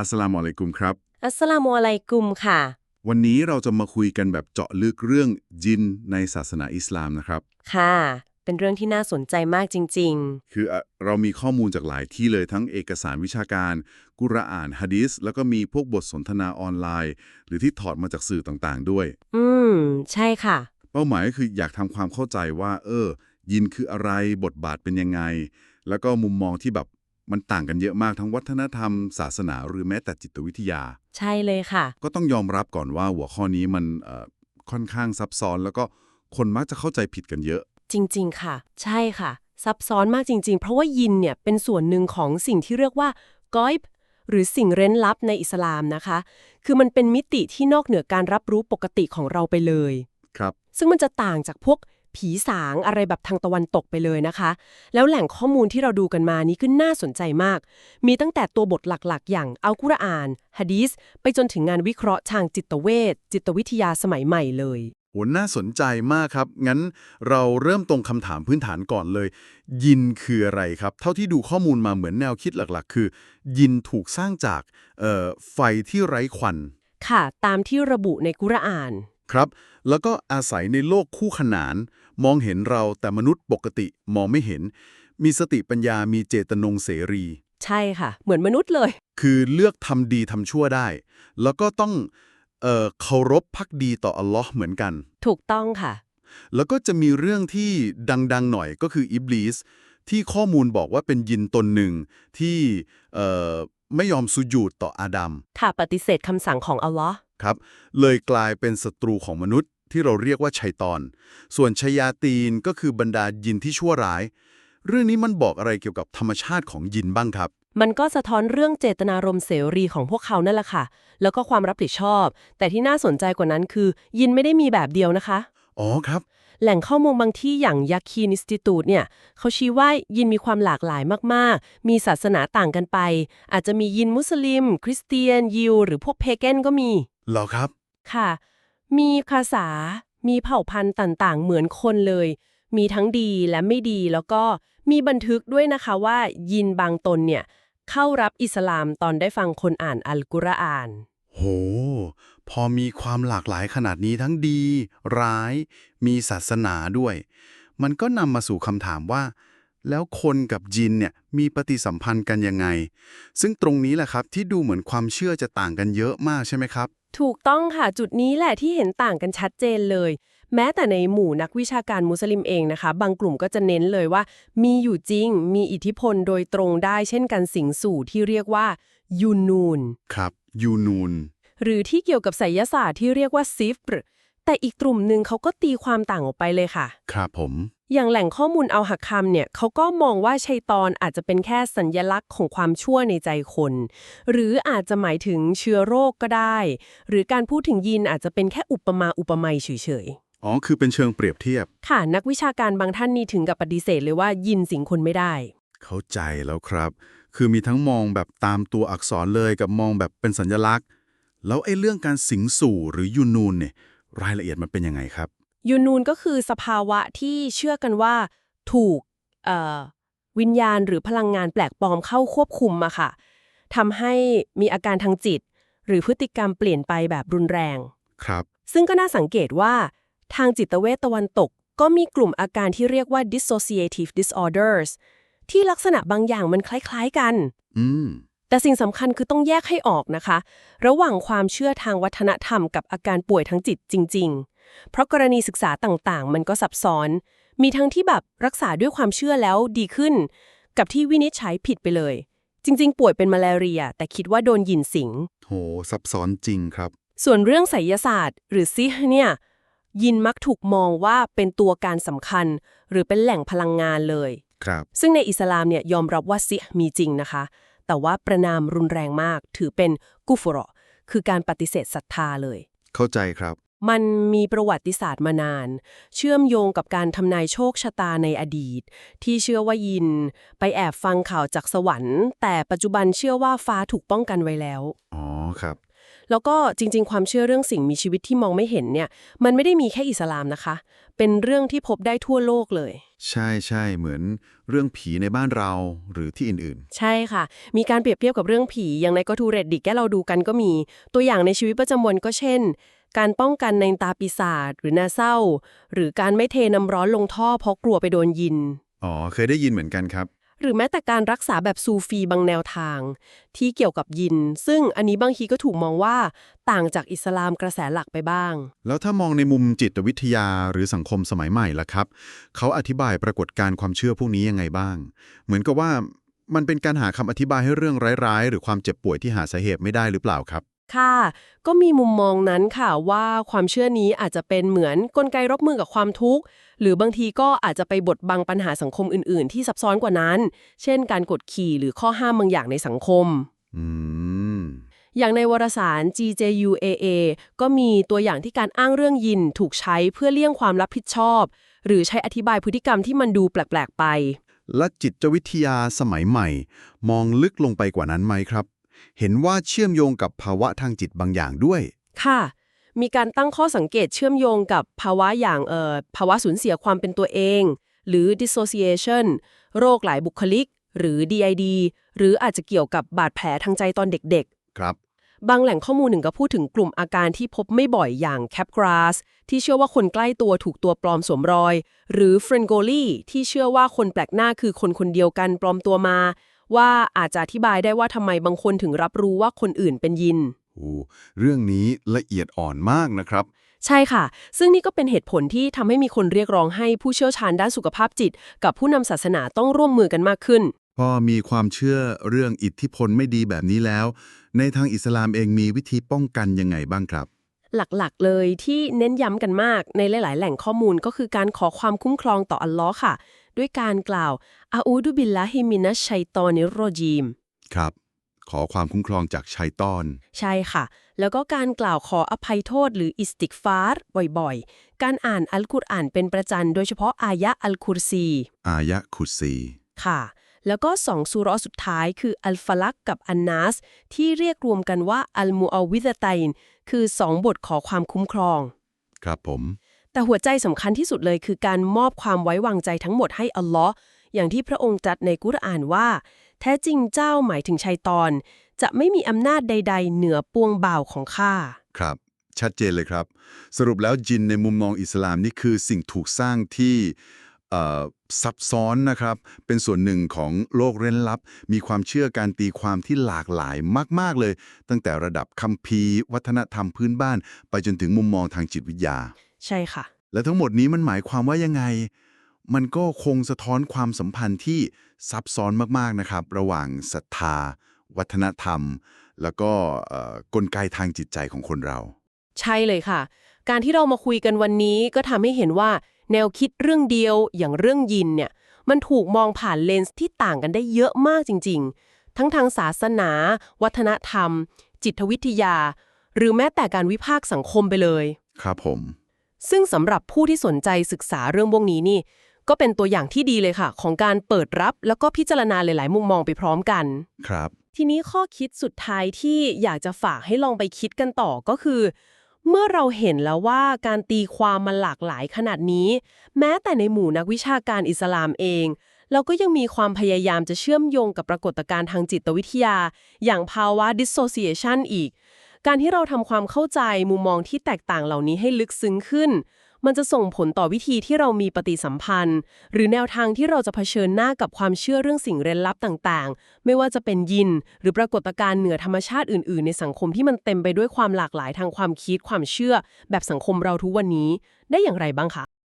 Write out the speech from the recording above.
อัสสลามุอะลัยกุมครับ อัสสลามุอะลัยกุมค่ะ วันนี้เราจะมาคุยกันแบบเจาะลึกเรื่องจินในศาสนาอิสลามนะครับ ค่ะ เป็นเรื่องที่น่าสนใจมากจริง คืออะเรามีข้อมูลจากหลายที่เลยทั้งเอกสารวิชาการ กุรอานฮะดีสแล้วก็มีพวกบทสนทนาออนไลน์ หรือที่ถอดมาจากสื่อต่างๆ ด้วย ๆ อืม ใช่ค่ะ เป้าหมายก็คืออยากทำความเข้าใจว่า เออ ยินคืออะไรบทบาทเป็นยังไง แล้วก็มุมมองที่แบบ มันต่างกันเยอะมากทั้งวัฒนธรรม ศาสนาหรือแม้แต่จิตวิทยา ใช่เลยค่ะ ก็ต้องยอมรับก่อนว่าหัวข้อนี้มันเอ่อค่อนข้างซับซ้อน แล้วก็คนมักจะเข้าใจผิดกันเยอะ จริง ๆ ค่ะ ใช่ค่ะ ซับซ้อนมากจริง ๆ เพราะว่ายินเนี่ยเป็นส่วนหนึ่งของสิ่งที่เรียกว่ากอยบหรือสิ่งเร้นลับในอิสลามนะคะ คือมันเป็นมิติที่นอกเหนือการรับรู้ปกติของเราไปเลย ครับ ซึ่งมันจะต่างจากพวก ผีสางอะไรแบบทางตะวันตกไปเลยนะคะ แล้วแหล่งข้อมูลที่เราดูกันมานี้คือน่าสนใจมาก มีตั้งแต่ตัวบทหลักๆ อย่างอัลกุรอานฮะดีสไปจนถึงงานวิเคราะห์ทางจิตเวชจิตวิทยาสมัยใหม่เลยโหน่าสนใจมากครับ งั้นเราเริ่มตรงคำถามพื้นฐานก่อนเลย ยินคืออะไรครับ เท่าที่ดูข้อมูลมาเหมือนแนวคิดหลักๆ คือ ยินถูกสร้างจากเอ่อไฟที่ไร้ควัน ค่ะ ตามที่ระบุในกุรอาน ครับ แล้วก็อาศัยในโลกคู่ขนาน มองเห็นเราแต่มนุษย์ปกติมองไม่เห็น มีสติปัญญามีเจตนงเสรี ใช่ค่ะ เหมือนมนุษย์เลย คือเลือกทำดีทำชั่วได้ แล้วก็ต้องเอ่อเคารพพักดีต่ออัลลอฮ์เหมือนกัน ถูกต้องค่ะ แล้วก็จะมีเรื่องที่ดังๆหน่อยก็คืออิบลิสที่ข้อมูลบอกว่าเป็นยินตนหนึ่งที่เอ่อไม่ยอมสุญูดต่ออาดัมถ้าปฏิเสธคำสั่งของอัลลอฮ์ ครับ เลยกลายเป็นศัตรูของมนุษย์ที่เราเรียกว่าชัยตอน ส่วนชยาตีนก็คือบรรดายินที่ชั่วร้าย เรื่องนี้มันบอกอะไรเกี่ยวกับธรรมชาติของยินบ้างครับ มันก็สะท้อนเรื่องเจตนารมณ์เสรีของพวกเขานั่นแหละค่ะ แล้วก็ความรับผิดชอบ แต่ที่น่าสนใจกว่านั้นคือ ยินไม่ได้มีแบบเดียวนะคะ อ๋อครับ แหล่งข้อมูลบางที่อย่างยักคีนิสติตูดเนี่ยเขาชี้ว่ายินมีความหลากหลายมากๆ มีศาสนาต่างกันไป อาจจะมียินมุสลิม คริสเตียน ยิว หรือพวกเพเกนก็มี เหรอครับ ค่ะ มีภาษา มีเผ่าพันธุ์ต่างๆ เหมือนคนเลย มีทั้งดีและไม่ดีแล้วก็มีบันทึกด้วยนะคะว่ายินบางตนเนี่ย เข้ารับอิสลามตอนได้ฟังคนอ่านอัลกุรอาน โห พอมีความหลากหลายขนาดนี้ทั้งดี ร้าย มีศาสนาด้วย มันก็นำมาสู่คำถามว่า แล้วคนกับจินเนี่ยมีปฏิสัมพันธ์กันยังไง ซึ่งตรงนี้แหละครับที่ดูเหมือนความเชื่อจะต่างกันเยอะมากใช่ไหมครับ ถูกต้องค่ะจุดนี้แหละที่เห็นต่างกันชัดเจนเลย แม้แต่ในหมู่นักวิชาการมุสลิมเองนะคะ บางกลุ่มก็จะเน้นเลยว่า มีอยู่จริง มีอิทธิพลโดยตรงได้เช่นกันสิงสู่ที่เรียกว่ายูนูนครับยูนูนหรือที่เกี่ยวกับไสยศาสตร์ที่เรียกว่าซิฟร์แต่อีกกลุ่มหนึ่งเขาก็ตีความต่างออกไปเลยค่ะ ครับผม อย่างแหล่งข้อมูลเอาหักคำเนี่ยเขาก็มองว่าชัยตอนอาจจะเป็นแค่สัญญลักษณ์ของความชั่วในใจคน หรืออาจจะหมายถึงเชื้อโรคก็ได้ หรือการพูดถึงยินอาจจะเป็นแค่อุปมาอุปไมยเฉยอ๋อ คือเป็นเชิงเปรียบเทียบๆค่ะ นักวิชาการบางท่านนี่ถึงกับปฏิเสธเลยว่ายินสิงคนไม่ได้ เข้าใจแล้วครับ คือมีทั้งมองแบบตามตัวอักษรเลยกับมองแบบเป็นสัญลักษณ์ แล้วไอ้เรื่องการสิงสู่หรือยูนูนเนี่ยรายละเอียดมันเป็นยังไงครับ ยูนูนก็คือสภาวะที่เชื่อกันว่า ถูกเอ่อวิญญาณหรือพลังงานแปลกปลอมเข้าควบคุมอะค่ะทำให้มีอาการทางจิต หรือพฤติกรรมเปลี่ยนไปแบบรุนแรง ครับ ซึ่งก็น่าสังเกตว่า ทางจิตเวชตะวันตก ก็มีกลุ่มอาการที่เรียกว่า dissociative disorders ที่ลักษณะบางอย่างมันคล้าย ๆ กัน อืมแต่สิ่งสำคัญคือต้องแยกให้ออกนะคะ ระหว่างความเชื่อทางวัฒนธรรมกับอาการป่วยทางจิตจริงๆ เพราะกรณีศึกษาต่างๆ มันก็ซับซ้อน มีทั้งที่แบบรักษาด้วยความเชื่อแล้วดีขึ้น กับที่วินิจฉัยผิดไปเลย จริง ๆ ป่วยเป็นมาลาเรีย แต่คิดว่าโดนหยินสิง โห ซับซ้อนจริงครับ ส่วนเรื่องไสยศาสตร์ หรือซิฮ์เนี่ย ยินมักถูกมองว่าเป็นตัวการสำคัญ หรือเป็นแหล่งพลังงานเลย ครับ ซึ่งในอิสลามเนี่ยยอมรับว่าซิฮ์มีจริงนะคะ แต่ว่าประนามรุนแรงมาก ถือเป็นกุฟรอคือการปฏิเสธศรัทธาเลย เข้าใจครับ มันมีประวัติศาสตร์มานาน เชื่อมโยงกับการทำนายโชคชะตาในอดีต ที่เชื่อว่ายิน ไปแอบฟังข่าวจากสวรรค์ แต่ปัจจุบันเชื่อว่าฟ้าถูกป้องกันไว้แล้ว อ๋อครับ แล้วก็จริงๆ ความเชื่อเรื่องสิ่งมีชีวิตที่มองไม่เห็นเนี่ย มันไม่ได้มีแค่อิสลามนะคะ เป็นเรื่องที่พบได้ทั่วโลกเลย ใช่ใช่เหมือนเรื่องผีในบ้านเราหรือที่อื่นใช่ค่ะ มีการเปรียบเทียบกับเรื่องผีอย่างในก็ทูเรดดิกแกเราดูกันก็มี ตัวอย่างในชีวิตประจำวันก็เช่น การป้องกันในตาปีศาจหรือนาเศร้า หรือการไม่เทน้ำร้อนลงท่อเพราะกลัวไปโดนยินๆอ๋อ เคยได้ยินเหมือนกันครับ หรือแม้แต่การรักษาแบบซูฟีบางแนวทาง ที่เกี่ยวกับยิน ซึ่งอันนี้บางทีก็ถูกมองว่าต่างจากอิสลามกระแสหลักไปบ้าง แล้วถ้ามองในมุมจิตวิทยาหรือสังคมสมัยใหม่ล่ะครับ เขาอธิบายปรากฏการณ์ความเชื่อพวกนี้ยังไงบ้าง เหมือนกับว่ามันเป็นการหาคำอธิบายให้เรื่องร้ายๆ หรือความเจ็บป่วยที่หาสาเหตุไม่ได้หรือเปล่าครับ ค่ะ ก็มีมุมมองนั้นค่ะว่าความเชื่อนี้อาจจะเป็นเหมือนกลไกรบมือกับความทุกข์ หรือบางทีก็อาจจะไปบดบังปัญหาสังคมอื่น ๆ ที่ซับซ้อนกว่านั้น เช่น การกดขี่หรือข้อห้ามบางอย่างในสังคม อืมอย่างในวารสาร GJUAA ก็มีตัวอย่างที่การอ้างเรื่องยินถูกใช้เพื่อเลี่ยงความรับผิดชอบ หรือใช้อธิบายพฤติกรรมที่มันดูแปลก ๆ ไป และจิตวิทยาสมัยใหม่ มองลึกลงไปกว่านั้นไหมครับ เห็นว่าเชื่อมโยงกับภาวะทางจิตบางอย่างด้วย ค่ะ มีการตั้งข้อสังเกตเชื่อมโยงกับภาวะอย่างเอ่อภาวะสูญเสียความเป็นตัวเอง หรือ dissociation โรคหลายบุคลิก หรือ DID หรืออาจจะเกี่ยวกับบาดแผลทางใจตอนเด็กครับๆบางแหล่งข้อมูลหนึ่งก็พูดถึงกลุ่มอาการที่พบไม่บ่อยอย่าง capgras ที่เชื่อว่าคนใกล้ตัวถูกตัวปลอมสวมรอย หรือ frangoli ที่เชื่อว่าคนแปลกหน้าคือคนคนเดียวกันปลอมตัวมา ว่าอาจจะอธิบายได้ว่าทำไมบางคนถึงรับรู้ว่าคนอื่นเป็นยิน โอ้เรื่องนี้ละเอียดอ่อนมากนะครับ ใช่ค่ะ ซึ่งนี่ก็เป็นเหตุผลที่ทำให้มีคนเรียกร้องให้ผู้เชี่ยวชาญด้านสุขภาพจิต กับผู้นำศาสนาต้องร่วมมือกันมากขึ้น พอมีความเชื่อเรื่องอิทธิพลไม่ดีแบบนี้แล้ว ในทางอิสลามเองมีวิธีป้องกันยังไงบ้างครับ หลักๆ เลยที่เน้นย้ำกันมากในหลาย ๆ แหล่งข้อมูลก็คือการขอความคุ้มครองต่ออัลลอฮ์ค่ะ ด้วยการกล่าวอาอูดุบิลลาฮิมินัชชัยตอนิรโรจีม ครับ ขอความคุ้มครองจากชัยตอน ใช่ค่ะ แล้วก็การกล่าวขออภัยโทษหรืออิสติกฟาร์บ่อยๆ การอ่านอัลกุรอานเป็นประจันโดยเฉพาะอายะอัลคุรซี อายะขุดซี ค่ะ แล้วก็สองสุเราะห์สุดท้ายคืออัลฟาลักกับอันนัสที่เรียกรวมกันว่าอัลมูอาวิซะตัยนคือสองบทขอความคุ้มครอง ครับผม แต่หัวใจสำคัญที่สุดเลยคือการมอบความไว้วางใจทั้งหมดให้อัลลอฮ์อย่างที่พระองค์ตรัสในกุรอานว่า แท้จริงเจ้าหมายถึงชัยตอน จะไม่มีอำนาจใด ๆ เหนือปวงบ่าวของข้าครับ ชัดเจนเลยครับ สรุปแล้วจินในมุมมองอิสลามนี่คือสิ่งถูกสร้างที่เอ่อซับซ้อนนะครับ เป็นส่วนหนึ่งของโลกเร้นลับ มีความเชื่อการตีความที่หลากหลายมาก ๆ เลย ตั้งแต่ระดับคัมภีร์ วัฒนธรรมพื้นบ้าน ไปจนถึงมุมมองทางจิตวิทยา ใช่ค่ะ และทั้งหมดนี้มันหมายความว่ายังไง มันก็คงสะท้อนความสัมพันธ์ที่ซับซ้อนมากๆนะครับ ระหว่างศรัทธา วัฒนธรรม แล้วก็เอ่อกลไกทางจิตใจของคนเรา ใช่เลยค่ะ การที่เรามาคุยกันวันนี้ก็ทำให้เห็นว่า แนวคิดเรื่องเดียวอย่างเรื่องยินเนี่ยมันถูกมองผ่านเลนส์ที่ต่างกันได้เยอะมากจริง ๆ ทั้งทางศาสนา วัฒนธรรม จิตวิทยา หรือแม้แต่การวิพากษ์สังคมไปเลย ครับผม ซึ่งสำหรับผู้ที่สนใจศึกษาเรื่องพวกนี้นี่ ก็เป็นตัวอย่างที่ดีเลยค่ะ ของการเปิดรับแล้วก็พิจารณาหลาย ๆ มุมมองไปพร้อมกัน ครับ ทีนี้ข้อคิดสุดท้ายที่อยากจะฝากให้ลองไปคิดกันต่อก็คือ เมื่อเราเห็นแล้วว่าการตีความมันหลากหลายขนาดนี้ แม้แต่ในหมู่นักวิชาการอิสลามเองเราก็ยังมีความพยายามจะเชื่อมโยงกับปรากฏการณ์ทางจิตวิทยา อย่างภาวะ dissociation อีก การที่เราทำความเข้าใจมุมมองที่แตกต่างเหล่านี้ให้ลึกซึ้งขึ้น มันจะส่งผลต่อวิธีที่เรามีปฏิสัมพันธ์ หรือแนวทางที่เราจะเผชิญหน้ากับความเชื่อเรื่องสิ่งเร้นลับต่างๆ ไม่ว่าจะเป็นยิน หรือปรากฏการณ์เหนือธรรมชาติอื่น ๆ ในสังคมที่มันเต็มไปด้วยความหลากหลายทางความคิดความเชื่อ แบบสังคมเราทุกวันนี้ ได้อย่างไรบ้างคะ